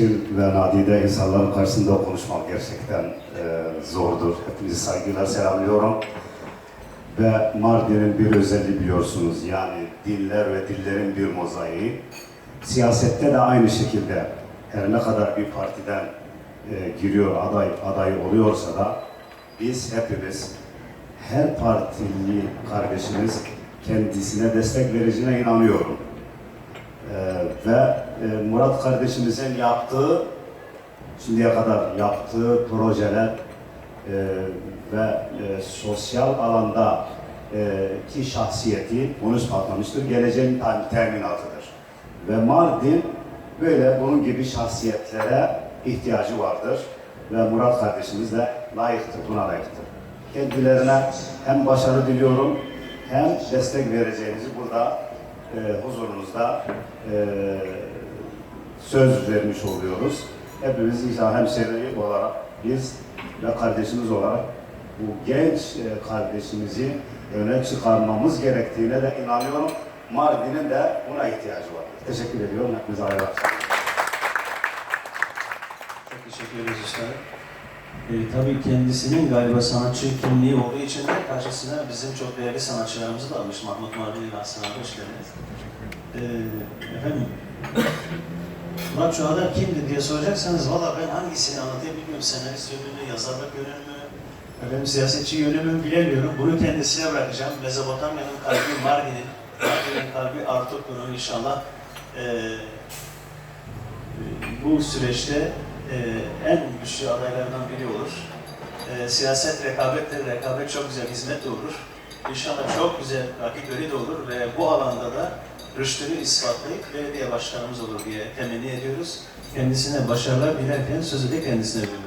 seçkin ve nadide insanların karşısında konuşmak gerçekten e, zordur. Hepinizi saygıyla selamlıyorum. Ve Mardin'in bir özelliği biliyorsunuz yani diller ve dillerin bir mozaiği. Siyasette de aynı şekilde her ne kadar bir partiden e, giriyor aday aday oluyorsa da biz hepimiz her partili kardeşimiz kendisine destek vereceğine inanıyorum. Ee, Murat kardeşimizin yaptığı, şimdiye kadar yaptığı projeler e, ve e, sosyal alanda e, ki şahsiyeti bunu ispatlamıştır. Geleceğin teminatıdır. Ve Mardin böyle bunun gibi şahsiyetlere ihtiyacı vardır. Ve Murat kardeşimiz de layıktır, buna layıktır. Kendilerine hem başarı diliyorum hem destek vereceğinizi burada e, huzurunuzda e, söz vermiş oluyoruz. Hepimiz inşallah hemşehri olarak biz ve kardeşimiz olarak bu genç e, kardeşimizi öne çıkarmamız gerektiğine de inanıyorum. Mardin'in de buna ihtiyacı var. Teşekkür ediyorum. Hepinize ayrı teşekkür ederiz Üstad. Ee, tabii kendisinin galiba sanatçı kimliği olduğu için de karşısına bizim çok değerli sanatçılarımızı da almış. Mahmut Mardin Aslan abi hoş geldiniz. Ee, efendim, Şu adam kimdi diye soracaksanız valla ben hangisini anlatayım bilmiyorum. Senarist yönünü, yazarlık yönünü, efendim, siyasetçi yönünü bilemiyorum. Bunu kendisine bırakacağım. Mezopotamya'nın kalbi Mardin'in, Mardin'in kalbi Artuklu'nun inşallah ee, bu süreçte e, en güçlü adaylarından biri olur. E, siyaset rekabettir, rekabet çok güzel hizmet olur. İnşallah çok güzel rakipleri de olur ve bu alanda da rüştünü ispatlayıp belediye başkanımız olur diye temenni ediyoruz. Kendisine başarılar dilerken sözü de kendisine veriyorum.